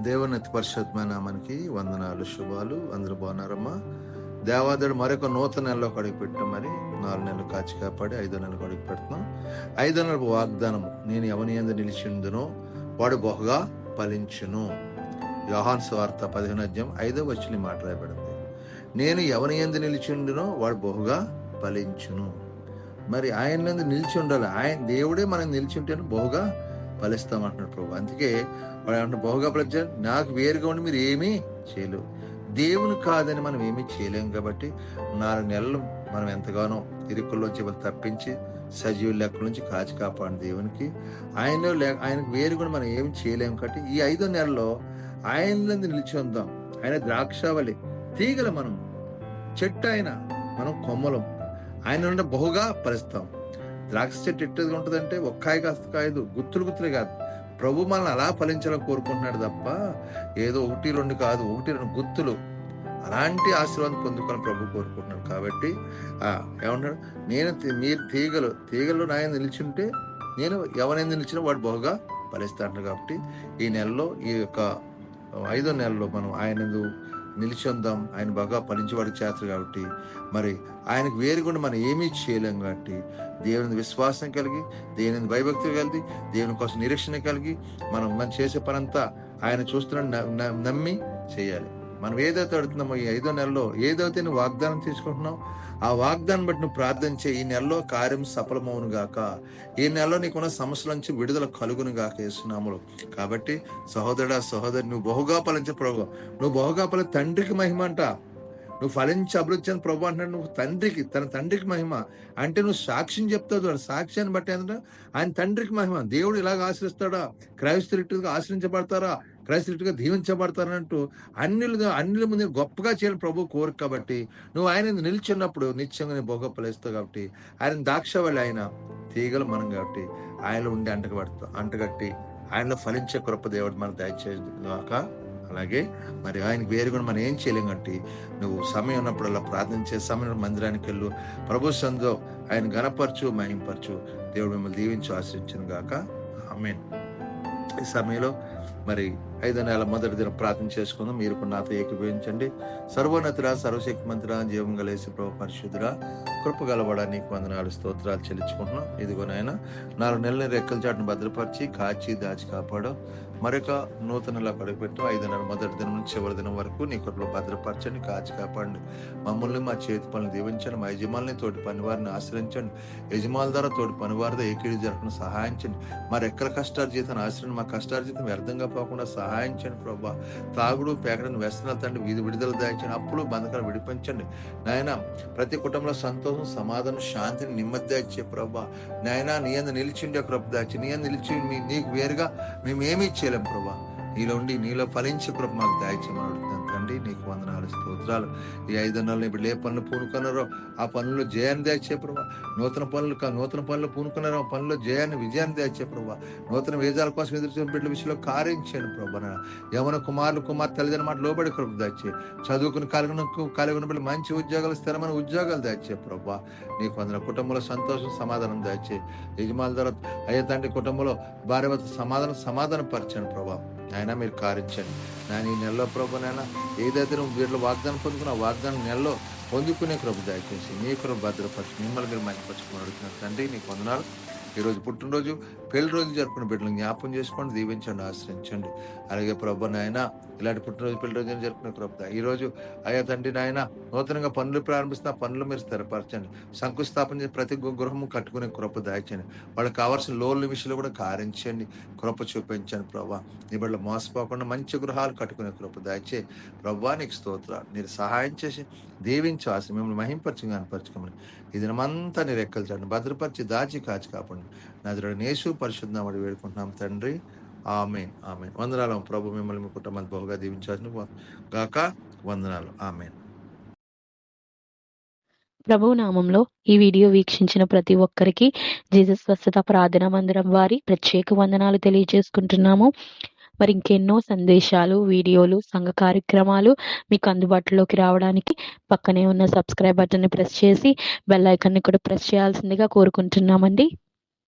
దేవుని పరిషత్మైన పరిశుద్ధమైన మనకి వందనాలు శుభాలు. అందరూ బాగున్నారమ్మా? దేవాదేవుడు మరొక నూతన నెలలో కడిగి పెట్టాం మరి నాలుగు నెలలు కాచి కాపాడి ఐదో నెలలు కడిగి పెడుతున్నాం. ఐదో నెలల వాగ్దానం నేను ఎవని ఎందు నిలిచిందునో వాడు బహుగా ఫలించును. యోహాన్ స్వార్త పదిహేను అధ్యాయం ఐదో వచ్చిన మాట రాయబడింది. నేను ఎవని ఎందు నిలిచిండునో వాడు బహుగా ఫలించును. మరి ఆయన మీద నిలిచి ఉండాలి. ఆయన దేవుడే మనం నిలిచి ఉంటేనే బహుగా ఫలిస్తాం అంటున్నాడు ప్రభు. అందుకే వాడు ఏమంటున్నాడు బహుగా ఫలించారు నాకు వేరుగా ఉండి మీరు ఏమీ చేయలేవు దేవుని కాదని మనం ఏమీ చేయలేం కాబట్టి నాలుగు నెలలు మనం ఎంతగానో ఇరుకుల్లోంచి మనం తప్పించి సజీవుల లెక్క నుంచి కాచి కాపాడు దేవునికి ఆయన లే ఆయనకు వేరు కూడా మనం ఏమి చేయలేము కాబట్టి ఈ ఐదో నెలలో ఆయన నిలిచి ఉందాం. ఆయన ద్రాక్షావళి తీగల మనం చెట్టు ఆయన మనం కొమ్మలం. ఆయన నుండి బహుగా పరుస్తాం ద్రాక్ష చెట్టు ఎట్టేది ఉంటుందంటే ఒక్కాయ కాస్త కాయదు గుత్తులు గుత్తులే కాదు. ప్రభు మనల్ని అలా ఫలించాలని కోరుకుంటున్నాడు తప్ప ఏదో ఒకటి రెండు కాదు ఒకటి రెండు గుత్తులు. అలాంటి ఆశీర్వాదం పొందుకొని ప్రభు కోరుకుంటున్నాడు కాబట్టి ఏమన్నాడు నేను మీరు తీగలు తీగలు నాయన నిలిచుంటే నేను ఎవరైనా నిలిచినా వాడు బహుగా ఫలిస్తాడు కాబట్టి ఈ నెలలో ఈ యొక్క ఐదో నెలలో మనం ఆయన నిలిచి ఉందాం ఆయన బాగా ఫలించేవాడు చేస్తారు కాబట్టి. మరి ఆయనకు వేరుగుండా మనం ఏమీ చేయలేం కాబట్టి. దేవుని విశ్వాసం కలిగి దేవుని భయభక్తి కలిగి దేవుని కోసం నిరీక్షణ కలిగి మనం మనం చేసే పనంతా ఆయన చూస్తున్న నమ్మి చేయాలి. మనం ఏదైతే అడుగుతున్నామో ఈ ఐదో నెలలో ఏదైతే నువ్వు వాగ్దానం తీసుకుంటున్నావు ఆ వాగ్దానం బట్టి నువ్వు ప్రార్థన చేయి. ఈ నెలలో కార్యం సఫలమవును గాక. ఈ నెలలో నీకున్న సమస్యల నుంచి విడుదల కలుగును గాక వేస్తున్నాములు కాబట్టి సహోదరుడా సహోదరి నువ్వు బహుగా ఫలించే ప్రభు నువ్వు బహుగా ఫలి తండ్రికి మహిమ అంట. నువ్వు ఫలించి అభివృద్ధి అని ప్రభు అంటున్నాడు. నువ్వు తండ్రికి తన తండ్రికి మహిమ. అంటే నువ్వు సాక్ష్యం చెప్తావు చూడ. సాక్ష్యాన్ని బట్టి ఏంటంటే ఆయన తండ్రికి మహిమ. దేవుడు ఇలాగ ఆశ్రయిస్తాడా? క్రైస్తవులుగా ఆశ్రయించబడతారా? క్రైస్తవులుగా దీవించబడతానంటూ అన్ని అన్ని ముందు గొప్పగా చేయాలని ప్రభు కోరిక కాబట్టి నువ్వు ఆయన నిల్చున్నప్పుడు నిత్యంగా నేను బహుగా కాబట్టి ఆయన దాక్షవాళ్ళు ఆయన తీగలు మనం కాబట్టి ఆయనలో ఉండి అంటగబడతా అంటగట్టి ఆయనలో ఫలించే కృప దేవుడు మనం దయచేయక అలాగే మరి ఆయనకి వేరు కూడా మనం ఏం చేయలేం కాబట్టి నువ్వు సమయం ఉన్నప్పుడల్లా ప్రార్థన చేసే సమయం మందిరానికి వెళ్ళు. ప్రభు సందో ఆయన గణపరచు మహింపరచు. దేవుడు మిమ్మల్ని దీవించు ఆశ్రయించను గాక ఆమేన్. ఈ సమయంలో మరి ఐదో నెల మొదటి దిన ప్రార్థన చేసుకుందాం. మీరు నాతో ఏకీభవించండి. సర్వోన్నతురా సర్వశక్తి మంత్ర జీవం గలేసి ప్రభు పరిశుద్ధురా కృప గలవడా నీకు వందనాలు స్తోత్రాలు చెల్లించుకుంటున్నాం. ఇదిగో నాయన నాలుగు నెలల రెక్కల చాటును భద్రపరిచి కాచి దాచి కాపాడు. మరొక నూతనలో పడిపెట్టు ఐదు నెలల మొదటి దినం నుంచి చివరి దినం వరకు నీ కృపలో భద్రపరచండి కాచి కాపాడండి. మమ్మల్ని మా చేతి పనులు దీవించండి మా యజమానుల్ని తోటి పనివారిని ఆశ్రయించండి. యజమానుల ద్వారా తోటి పనివారితో ఏకీడి జరపడం సహాయించండి. మా రెక్కల కష్టార్జితాన్ని ఆశ్రయం మా కష్టార్జితం వ్యర్థంగా పోకుండా సహాయించండి ప్రభా. తాగుడు పేకడను వ్యసనాలు తండ్రి వీధి విడుదల దాయించండి అప్పులు బంధకాలు విడిపించండి. నాయన ప్రతి కుటుంబంలో సంతోషం సమాధానం శాంతిని నెమ్మది దాయిచ్చే ప్రభా. నాయన నీ అందు నిలిచిండే కృప దాచి నీ అందు నిలిచి నీకు వేరుగా మేమేమీ చేయలేం ప్రభా. నీలో ఉండి నీలో ఫలించి ప్రభు మాకు దాయిచ్చమని తండ్రి నీకు వందనాలు స్తోత్రాలు. ఈ ఐదు నెలలు ఇప్పుడు ఏ పనులు పూనుకున్నారో ఆ పనులు జయాన్ని దాచే ప్రభా. నూతన పనులు నూతన పనులు పూనుకున్నారో ఆ పనులు జయాన్ని విజయాన్ని దాచే ప్రభా. నూతన వేదాల కోసం ఎదురు బిడ్డల విషయంలో కార్యించండి ప్రభా. నాయన. యవన కుమారులు కుమార్ తల్లిదండ్రుల మాట లోబడి కృప దాచి చదువుకుని కలిగిన కలిగిన బిడ్డలు మంచి ఉద్యోగాలు స్థిరమైన ఉద్యోగాలు దాచే ప్రభా. నీకు వందన కుటుంబంలో సంతోషం సమాధానం దాచే యజమానుల ద్వారా అయ్యే తండ్రి కుటుంబంలో భార్య భర్త సమాధానం సమాధానం పరిచాను ప్రభా. నాయన మీరు కారించండి. నాయన ఈ నెలలో ప్రభు నాయన ఏదైతే నువ్వు వాగ్దానం పొందుకున్న వాగ్దానం నెలలో పొందుకునే కృప దయచేసి నీ కృప భద్రపరిచి మిమ్మల్ని మీరు మంచిపరచుకుని అడుగుతున్నారు తండ్రి నీకు వందనాలు. ఈరోజు పుట్టినరోజు పెళ్ళి రోజు జరుపుకున్న బిడ్డలు జ్ఞాపకం చేసుకోండి దీవించండి ఆశ్రయించండి. అలాగే ప్రభు నాయన ఇలాంటి పుట్టినరోజు పెళ్ళి రోజు జరుపుకున్న కృప ఈ రోజు అయ్యా తండ్రి నాయన నూతనంగా పనులు ప్రారంభిస్తున్న పనులు మీరు స్థిరపరచండి. శంకుస్థాపన చేసి ప్రతి గృహము కట్టుకునే కృప దాయించండి వాళ్ళకి కావాల్సిన లోన్ల విషయంలో కూడా కారించండి కృప చూపించండి ప్రభా. నీ బిడ్డలు మోసపోకుండా మంచి గృహాలు కట్టుకునే కృప దాయిచే ప్రభా నీకు స్తోత్రాలు. మీరు సహాయం చేసి దీవించి ఆశ మిమ్మల్ని మహింపరచు కనపరచుకోమని ఇది దినమంతా నీ రెక్కలు చండి భద్రపరిచి దాచి కాచి కాపాడు నదుడు యేసు పరిశుద్ధమని వేడుకుంటున్నాం తండ్రి. ఆమె ఆమె వందనాలు ప్రభు మిమ్మల్ని మీ కుటుంబాన్ని బహుగా దీవించాల్సిన గాక వందనాలు. ఆమె ప్రభు నామంలో ఈ వీడియో వీక్షించిన ప్రతి ఒక్కరికి జీసస్ స్వస్థత ప్రార్థనా మందిరం వారి ప్రత్యేక వందనాలు తెలియజేసుకుంటున్నాము. మరి ఇంకెన్నో సందేశాలు వీడియోలు సంఘ కార్యక్రమాలు మీకు అందుబాటులోకి రావడానికి పక్కనే ఉన్న సబ్స్క్రైబ్ బటన్ని ప్రెస్ చేసి బెల్ ఐకాన్ని కూడా ప్రెస్ చేయాల్సిందిగా కోరుకుంటున్నామండి.